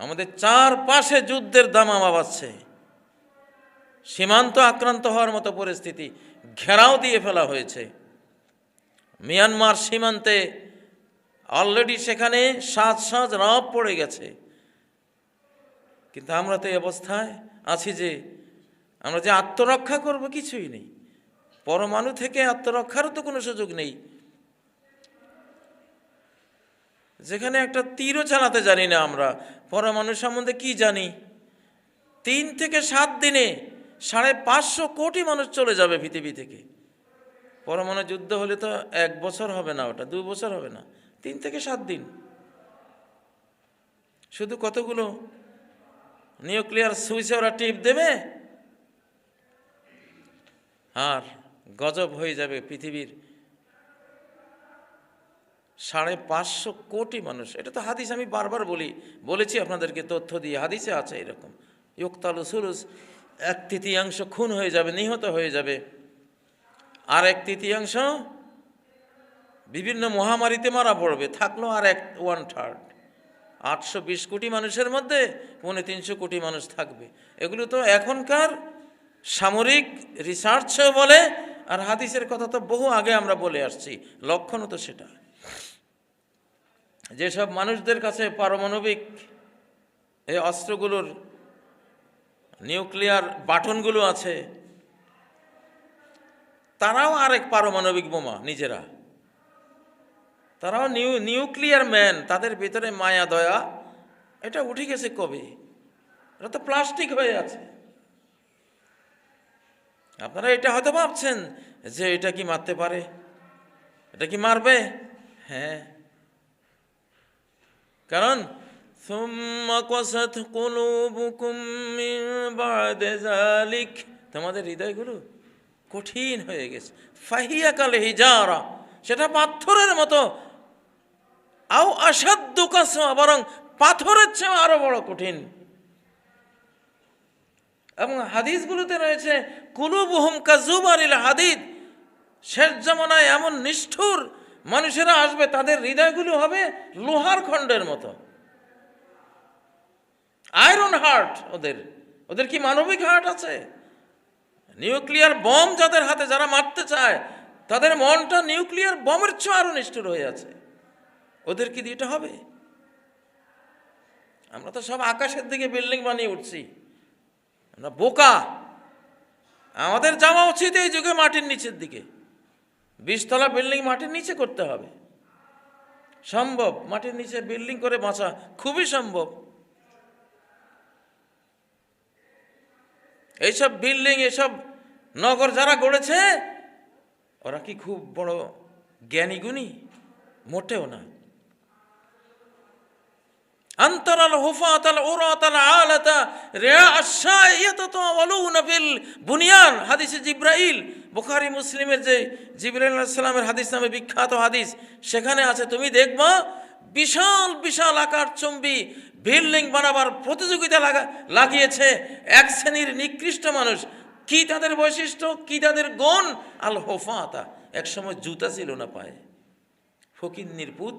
আমাদের চারপাশে যুদ্ধের দামামা বাজছে সীমান্ত আক্রান্ত হওয়ার মতো পরিস্থিতি ঘেরাও দিয়ে ফেলা হয়েছে। মিয়ানমার সীমান্তে অলরেডি সেখানে সাজ সাজ রব পড়ে গেছে। কিন্তু আমরা তো এই অবস্থায় আছি যে আমরা যে আত্মরক্ষা করব কিছুই নেই। পরমাণু থেকে আত্মরক্ষারও তো কোনো সুযোগ নেই। যেখানে একটা তীরও চালাতে জানি না আমরা। পরমাণু সম্বন্ধে কি জানি? তিন থেকে সাত দিনে সাড়ে পাঁচশো কোটি মানুষ চলে যাবে পৃথিবী থেকে। পরমাণু যুদ্ধ হলে তো এক বছর হবে না ওটা, দু বছর হবে না। তিন থেকে সাত দিন। শুধু কতগুলো? নিউক্লিয়ার সুইচে ওরা টিপ দেবে? আর গজব হয়ে যাবে পৃথিবীর সাড়ে পাঁচশো কোটি মানুষ। এটা তো হাদিস আমি বারবার বলি, বলেছি আপনাদেরকে তথ্য দিয়ে, হাদিসে আছে এরকম। ইয়ুক্তালু সুরুস, এক তৃতীয়াংশ খুন হয়ে যাবে, নিহত হয়ে যাবে। আর এক তৃতীয়াংশ বিভিন্ন মহামারীতে মারা পড়বে, থাকল আর এক ওয়ান থার্ড আটশো বিশ কোটি মানুষের মধ্যে পৌনে তিনশো কোটি মানুষ থাকবে। এগুলো তো এখনকার সামরিক রিসার্চও বলে, আর হাদিসের কথা তো বহু আগে আমরা বলে আসছি, লক্ষণও তো সেটা। যেসব মানুষদের কাছে পারমাণবিক এই অস্ত্রগুলোর নিউক্লিয়ার বাটনগুলো আছে, তারাও আরেক পারমাণবিক বোমা, নিজেরা। তারাও নিউ, নিউক্লিয়ার ম্যান, তাদের ভিতরে মায়া, দয়া, এটা উঠে গেছে কবে? এটা তো প্লাস্টিক হয়ে আছে। আপনারা এটা হয়তো ভাবছেন যে এটা কি মারতে পারে? এটা কি মারবে? হ্যাঁ। কারণ তোমাদের হৃদয়গুলো কঠিন হয়ে গেছে। ফাহিয়া কালে হিজারা। সেটা পাথরের মতো। আও আসাধ্য কাসমা। বরং পাথরের চেয়ে আরও বড় কঠিন। এবং হাদিসগুলোতে রয়েছে, কুলুবহুম কাজুবারিল হাদিদ। শেষ জমানায় এমন নিষ্ঠুর মানুষেরা আসবে, তাদের হৃদয়গুলো হবে লোহার খণ্ডের মতো। আয়রন হার্ট ওদের। ওদের কি মানবিক হার্ট আছে? নিউক্লিয়ার বম যাদের হাতে যারা মারতে চায়, তাদের মনটা নিউক্লিয়ার বমের চেয়ে আরও নিষ্ঠুর হয়ে আছে। ওদের কি দিয়ে হবে? আমরা তো সব আকাশের দিকে বিল্ডিং বানিয়ে উঠছি। আমরা বোকা। আমাদের যাওয়া উচিত এই যুগে মাটির নিচের দিকে। বিশতলা বিল্ডিং মাটির নিচে করতে হবে। সম্ভব, মাটির নিচে বিল্ডিং করে বাঁচা খুবই সম্ভব। এইসব বিল্ডিং এসব নগর যারা গড়েছে, ওরা কি খুব বড় জ্ঞানীগুণী? মোটেও না। أنتر الهفاة العراة العالة رعاء الشاء يتطاولون في البنيان হাদিসে জিব্রাইল বুখারী মুসলিমের যে জিব্রাইল আলাইহিস সালামের হাদিস নামে বিখ্যাত হাদিস সেখানে আছে তুমি দেখবা বিশাল বিশাল আকার চম্বি বিল্ডিং বানাবার প্রতিযোগিতা লাগা লাগিয়েছে এক শ্রেণীর নিকৃষ্ট মানুষ কি তাদের বৈশিষ্ট্য কি তাদের গুণ আল হোফাতা একসময় জুতা ছিল না পায়ে ফকির নির্পুত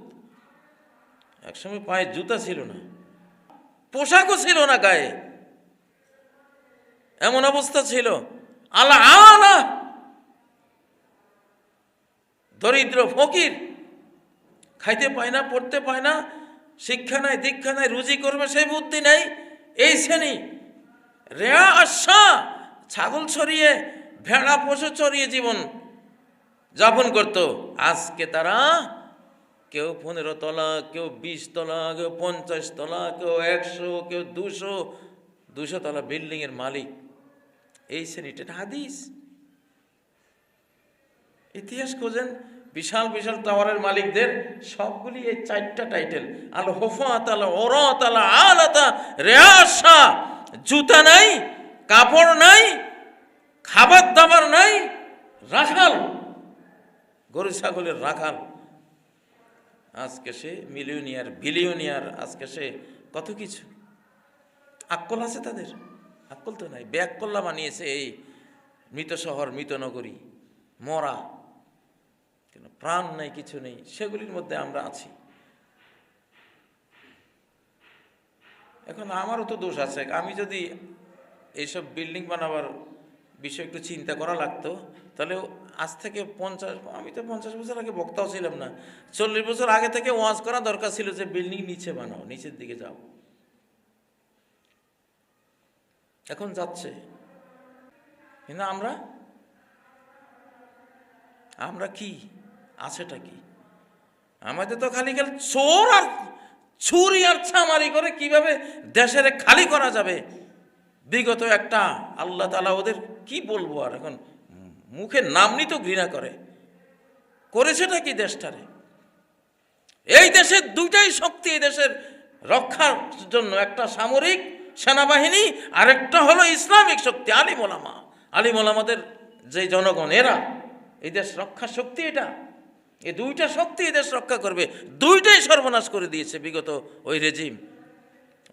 একসময় পায়ে জুতা ছিল না, পোশাকও ছিল না গায়ে। এমন অবস্থা ছিল আলা আলা দরিদ্র ফকির, খাইতে পায় না, পড়তে পায় না, শিক্ষা নাই, দীক্ষা নাই, রুজি করবে সেই বুদ্ধি নাই, এই শ্রেণি। রেয়া আশা, ছাগল ছড়িয়ে, ভেড়া, পশু চড়িয়ে জীবন যাপন করত। আজকে তারা কেউ পনেরো তলা, কেউ বিশ তলা, কেউ পঞ্চাশ তলা, কেউ একশো, কেউ দুশো দুশো তলা বিল্ডিংয়ের মালিক। এই শ্রেণীটা হাদিস। ইতিহাস খোঁজেন, বিশাল বিশাল টাওয়ারের মালিকদের সবগুলি এই চারটা টাইটেল আল হোফাত, আল ওরত আল আলাতা রেয়াসা জুতা নাই, কাপড় নাই, খাবার দাবার নাই, রাখাল। গরু, ছাগলের রাখাল। আজকে সে মিলিয়নিয়ার, বিলিয়নিয়ার, আজকে সে কত কিছু? আক্কল আছে তাদের? আক্কল তো নাই। ব্যাককল্লা বানিয়েছে এই মৃত শহর, মৃত নগরী, মরা। কেন? প্রাণ নাই, কিছু নেই। সেগুলির মধ্যে আমরা আছি। এখন আমারও তো দোষ আছে। আমি যদি এইসব বিল্ডিং বানাবার বিষয়ে একটু চিন্তা করা লাগতো। তাহলে আজ থেকে পঞ্চাশ, আমি তো পঞ্চাশ বছর আগে বক্তাও ছিলাম না। চল্লিশ বছর আগে থেকে ওয়াজ করা দরকার ছিল যে বিল্ডিং নিচে বানাও, নিচের দিকে যাও। এখন যাচ্ছে। কিন্তু আমরা আমরা কি? আছেটা কি? আমাদের তো খালি খালি চোর আর ছুরি আর ছামারি করে কীভাবে দেশের খালি করা যাবে? বিগত একটা আল্লাহ তালা ওদের কি বলব আর এখন? মুখে নাম নিতেও ঘৃণা করে। করেছেটা কি দেশটারে? এই দেশের দুইটাই শক্তি এই দেশের রক্ষার জন্য, একটা সামরিক সেনাবাহিনী, আরেকটা হলো ইসলামিক শক্তি, আলিম ওলামা। আলিম ওলামাদের যে জনগণ, এরা এই দেশ রক্ষার শক্তি এটা। এই দুইটা শক্তি এই দেশ রক্ষা করবে। দুইটাই সর্বনাশ করে দিয়েছে বিগত ওই রেজিম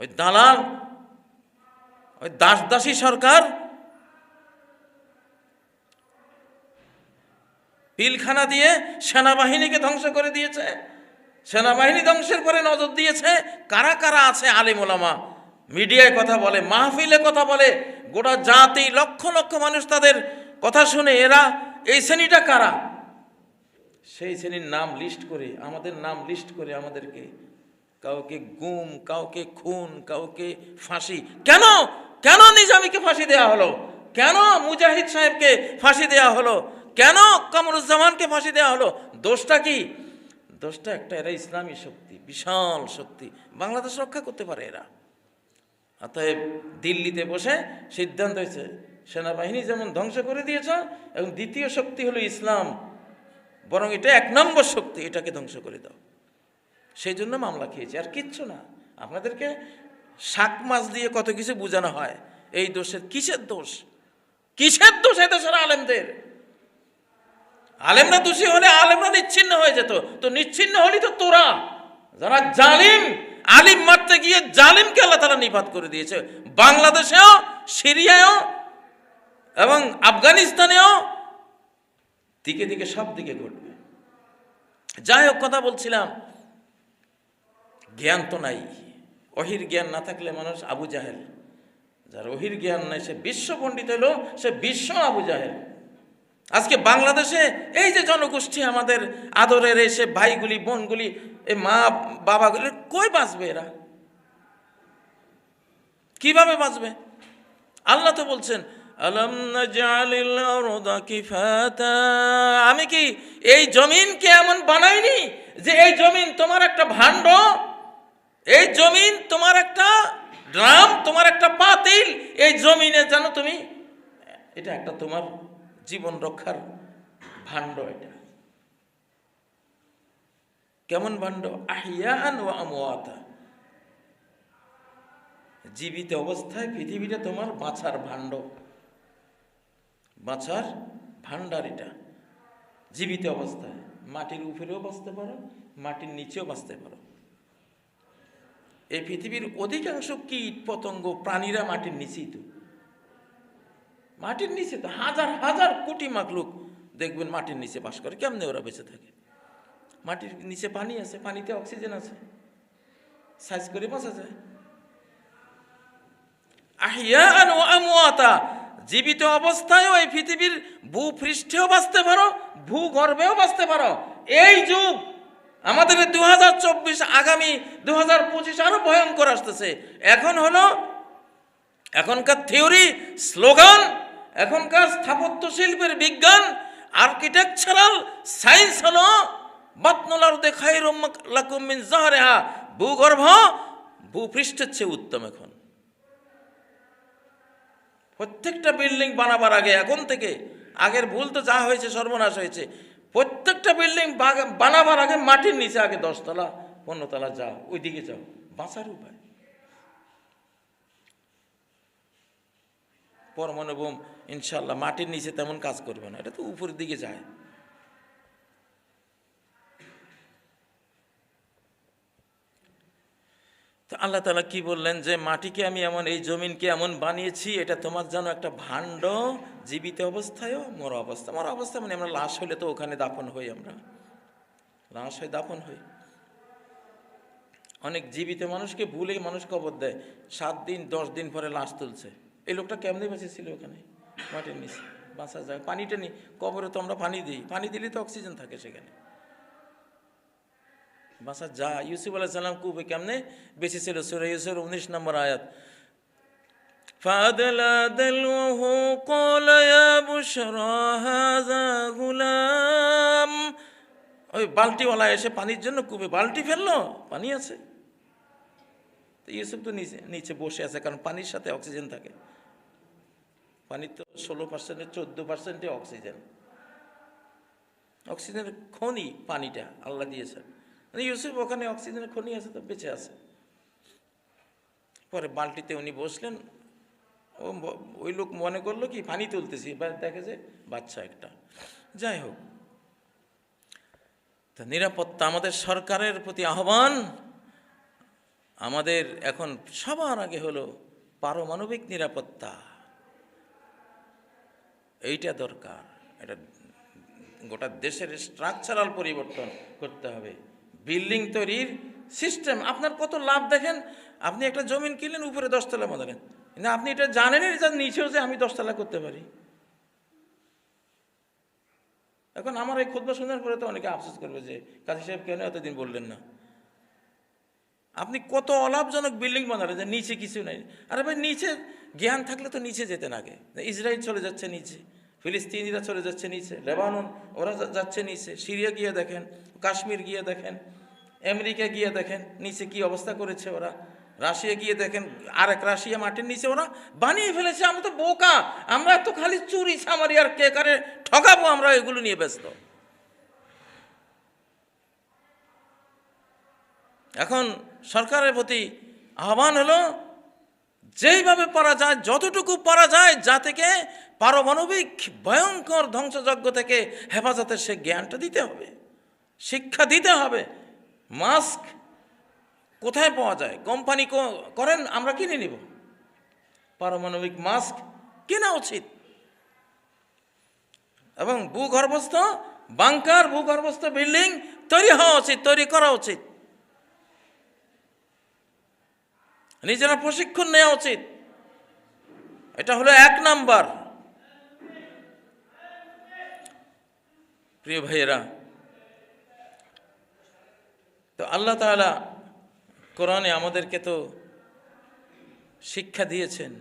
ওই দালাল ওই দাস দাসী সরকার পিলখানা দিয়ে সেনাবাহিনীকে ধ্বংস করে দিয়েছে। সেনাবাহিনী ধ্বংসের পরে নজর দিয়েছে, কারা কারা আছে আলিম ওলামা মিডিয়ায় কথা বলে, মাহফিলে কথা বলে, গোটা জাতি, লক্ষ লক্ষ মানুষ তাদের কথা শুনে, এরা, এই শ্রেণীটা কারা? সেই শ্রেণির নাম লিস্ট করে, আমাদের নাম লিস্ট করে আমাদেরকে কাউকে গুম, কাউকে খুন, কাউকে ফাঁসি। কেন? কেন নিজামীকে ফাঁসি দেওয়া হলো? কেন মুজাহিদ সাহেবকে ফাঁসি দেওয়া হলো? কেন কামরুজ্জামানকে ফাঁসি দেওয়া হলো? দোষটা কি? দোষটা একটা এরা ইসলামী শক্তি, বিশাল শক্তি। বাংলাদেশ রক্ষা করতে পারে এরা। অতএব দিল্লিতে বসে সিদ্ধান্ত হয়েছে, সেনাবাহিনী যেমন ধ্বংস করে দিয়েছ, এবং দ্বিতীয় শক্তি হলো ইসলাম। বরং এটা এক নম্বর শক্তি, এটাকে ধ্বংস করে দাও। সেই জন্য মামলা খেয়েছে। আর কিচ্ছু না। আপনাদেরকে শাক মাছ দিয়ে কত কিছু বোঝানো হয়? এই দোষের কিসের দোষ? কিসের দোষ এই দেশের আলেমদের? আলেমরা দোষী হলে আলেমরা নিচ্ছিন্ন হয়ে যেত। তো নিচ্ছিন্ন হলি তো তোরা। যারা জালিম, আলিম মারতে গিয়ে জালিমকে আল্লাহ তারা নিপাত করে দিয়েছে। বাংলাদেশেও, সিরিয়ায়ও এবং আফগানিস্তানেও দিকে দিকে সব দিকে ঘটবে। যাই হোক, কথা বলছিলাম। জ্ঞান তো নাই। অহির জ্ঞান না থাকলে মানুষ আবু জাহেল। যার অহির জ্ঞান নাই, সে বিশ্ব পণ্ডিত হলো সে বিশ্ব আবু জাহেল। আজকে বাংলাদেশে এই যে জনগোষ্ঠী আমাদের আদরের এসে ভাইগুলি, বোনগুলি, এ মা বাবাগুলি কই বাঁচবে এরা? কীভাবে বাঁচবে? আল্লাহ তো বলছেন আমি কি এই জমিনকে এমন বানাইনি যে এই জমিন তোমার একটা ভাণ্ড? এই জমিন তোমার একটা ড্রাম তোমার একটা পাতিল এই জমিনে জানো তুমি, এটা একটা তোমার জীবন রক্ষার ভাণ্ড এটা। কেমন ভাণ্ড? আহিয়ান ও আমওয়াতা। জীবিত অবস্থায় পৃথিবীটা তোমার বাঁচার ভাণ্ড। বাঁচার ভাণ্ডার এটা। জীবিত অবস্থায়। মাটির উপরেও বাঁচতে পারো, মাটির নিচেও বাঁচতে পারো। এই পৃথিবীর অধিকাংশ কীট পতঙ্গ প্রাণীরা মাটির নিচেই তো। মাটির নিচে তো হাজার হাজার কোটি মাকলুক দেখবেন মাটির নিচে বাস করে। কেমনে ওরা বেঁচে থাকে? মাটির নিচে পানি আছে, পানিতে অক্সিজেন আছে। সাইজ করে বাঁচা যায়। আহিয়ান ও আমওয়াতা, জীবিত অবস্থায়ও এই পৃথিবীর ভূপৃষ্ঠেও বাঁচতে পারো, ভূগর্ভেও বাঁচতে পারো। এই যুগ আমাদের দু হাজার চব্বিশ আগামী দু হাজার পঁচিশ আরও ভয়ঙ্কর আসতেছে। এখন হলো, এখনকার থিওরি, স্লোগান, এখনকার স্থাপত্য শিল্পের বিজ্ঞান, আর্কিটেকচারাল সায়েন্স হলো বাতনলার দেখাই লাকুমিন জাহারেহা, ভূগর্ভ, ভূপৃষ্ঠের চেয়ে উত্তম এখন। প্রত্যেকটা বিল্ডিং বানাবার আগে, এখন থেকে। আগের ভুল তো যা হয়েছে, সর্বনাশ হয়েছে। প্রত্যেকটা বিল্ডিং বানাবার আগে মাটির নিচে আগে দশতলা, পনেরোতলা যাও, ওইদিকে যাও। বাঁচার উপায়। পরমাণু বোম ইনশাল্লাহ মাটির নিচে তেমন কাজ করবে না। এটা তো উপরের দিকে যায়। তো আল্লাহ তালা কি বললেন যে, মাটিকে আমি এমন, এই জমিনকে এমন বানিয়েছি, এটা তোমার যেন একটা ভাণ্ড জীবিত অবস্থায়ও মরা অবস্থা। মরা অবস্থা মানে আমরা লাশ হলে তো ওখানে দাফন হই আমরা। লাশ হয়ে দাফন হই। অনেক জীবিত মানুষকে ভুলেই মানুষ কবর দেয়। সাত দিন, দশ দিন পরে লাশ তুলছে। এই লোকটা কেমনে বেঁচেছিল ওখানে? মাটির নিচে। বাঁচা যায় পানিটা নি কবরে তো আমরা পানি দিই। পানি দিলে তো অক্সিজেন থাকে সেখানে। বাসা যা ইউসুফ আলাহ সাল্লাম কুবে কেমনে বেঁচেছিল সুরে ইউসুফ উনিশ নম্বর আয়াত فأدلى دلوه قال يا بشرى هذا غلام ওই বালতিওয়ালা এসে পানির জন্য কুবে বালতি ফেললো পানি আছে তো ইউসুফ তো নিচে নিচে বসে আছে কারণ পানির সাথে অক্সিজেন থাকে পানির তো ষোলো পার্সেন্টে চোদ্দো পার্সেন্টে অক্সিজেন অক্সিজেনের খনি পানিটা আল্লাহ দিয়েছেন মানে ইউসুফ ওখানে অক্সিজেনের খনি আছে, তো বেঁচে আছে। পরে বালটিতে উনি বসলেন। ও ওই লোক মনে করল কি, পানি তুলতেছি, বা দেখে যে বাচ্চা একটা। যাই হোক, তা নিরাপত্তা আমাদের সরকারের প্রতি আহ্বান। আমাদের এখন সবার আগে হলো পারমাণবিক নিরাপত্তা। এইটা দরকার। এটা গোটা দেশের স্ট্রাকচারাল পরিবর্তন করতে হবে। বিল্ডিং তৈরির সিস্টেম। আপনার কত লাভ দেখেন? আপনি একটা জমিন কিনলেন, উপরে দশতলা বাঁধালেন না আপনি এটা জানেনই যে নিচেও যে আমি দশতলা করতে পারি। এখন আমার এই খুদ্া শোনার পরে তো অনেকে আফসোস করবে যে, কাজী সাহেব কেন এতদিন বললেন না? আপনি কত অলাভজনক বিল্ডিং বানালেন যে নিচে কিছু নাই। আরে ভাই, নিচে জ্ঞান থাকলে তো নিচে যেতেন আগে। ইসরায়েল চলে যাচ্ছে নিচে। ফিলিস্তিনিরা চলে যাচ্ছে নিচে, লেবানন, ওরা যাচ্ছে নিচে। সিরিয়া গিয়ে দেখেন, কাশ্মীর গিয়ে দেখেন, আমেরিকা গিয়ে দেখেন, নিচে কি অবস্থা করেছে ওরা। রাশিয়া গিয়ে দেখেন আর এক রাশিয়া মাটির নিচে ওরা বানিয়ে ফেলেছে, আমরা তো বোকা, আমরা তো খালি চুরি, সামারি আর কে কারে ঠকাবো, আমরা এগুলো নিয়ে ব্যস্ত। এখন সরকারের প্রতি আহ্বান হলো, যেইভাবে পারা যায়, যতটুকু পারা যায় যা থেকে পারমাণবিক ভয়ঙ্কর ধ্বংসযজ্ঞ থেকে হেফাজতের সে জ্ঞানটা দিতে হবে, শিক্ষা দিতে হবে। মাস্ক কোথায় পাওয়া যায়? কোম্পানি করেন, আমরা কিনে নিব। পারমাণবিক মাস্ক কেনা উচিত। এবং ভূগর্ভস্থ, বাংকার ভূগর্ভস্থ বিল্ডিং তৈরি হওয়া উচিত, তৈরি করা উচিত। নিজেরা প্রশিক্ষণ নেওয়া উচিত। এটা হলো এক নাম্বার। প্রিয় ভাইয়েরা, তো আল্লাহ তাআলা কোরআনে আমাদেরকে তো শিক্ষা দিয়েছেন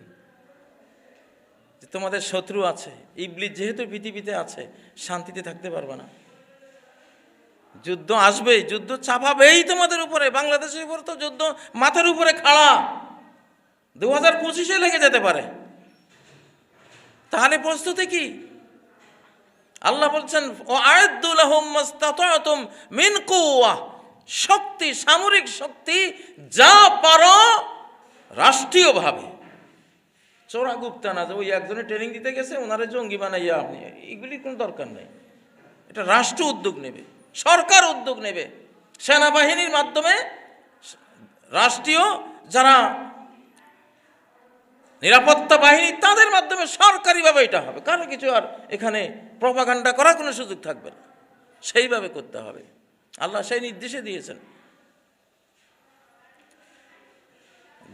যে তোমাদের শত্রু আছে, ইবলিস যেহেতু পৃথিবীতে আছে, শান্তিতে থাকতে পারবে না। যুদ্ধ আসবেই, যুদ্ধ চাপাবেই তোমাদের উপরে, বাংলাদেশের উপর তো যুদ্ধ মাথার উপরে খাড়া। দু হাজার পঁচিশে লেগে যেতে পারে। তাহলে প্রস্তুতি কি? আল্লাহ বলছেন ও আয়দুল্লাহম মিন কুয়া শক্তি, সামরিক শক্তি যা পারো রাষ্ট্রীয়ভাবে। চোরা গুপ্তা না যে ওই একজনে ট্রেনিং দিতে গেছে, ওনারে জঙ্গি বানাইয়া আপনি এগুলির কোনো দরকার নেই। এটা রাষ্ট্র উদ্যোগ নেবে, সরকার উদ্যোগ নেবে। সেনাবাহিনীর মাধ্যমে রাষ্ট্রীয় যারা নিরাপত্তা বাহিনী, তাদের মাধ্যমে সরকারিভাবে এটা হবে। কারও কিছু আর এখানে প্রপাগান্ডা করার কোনো সুযোগ থাকবে না। সেইভাবে করতে হবে। আল্লাহ সেই নির্দেশে দিয়েছেন।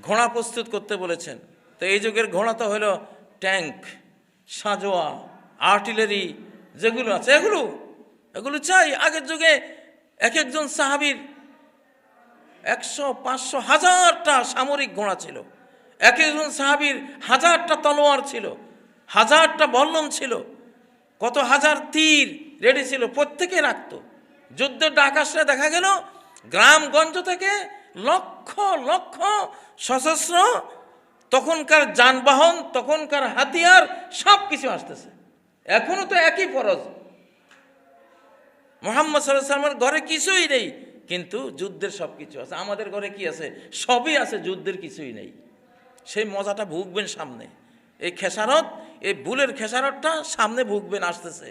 ঘোড়া প্রস্তুত করতে বলেছেন। তো এই যুগের ঘোড়া তো হলো ট্যাঙ্ক, সাজোয়া, আর্টিলারি যেগুলো আছে, এগুলো এগুলো চাই। আগের যুগে এক একজন সাহাবির একশো, পাঁচশো, হাজারটা সামরিক ঘোড়া ছিল। এক একজন সাহাবির হাজারটা তলোয়ার ছিল, হাজারটা বল্লম ছিল। কত হাজার তীর রেডি ছিল, প্রত্যেকে রাখতো। যুদ্ধের ডাক আসলে দেখা গেল, গ্রামগঞ্জ থেকে লক্ষ লক্ষ সশস্ত্র, তখনকার যানবাহন, তখনকার হাতিয়ার সব কিছু আসতেছে। এখনও তো একই ফরজ। মোহাম্মদ সাল্লামের ঘরে কিছুই নেই, কিন্তু যুদ্ধের সব কিছু আছে। আমাদের ঘরে কি আছে? সবই আছে, যুদ্ধের কিছুই নেই। সেই মজাটা ভুগবেন সামনে। এই খেসারত এই ভুলের খেসারতটা সামনে ভুগবেন আসতেছে।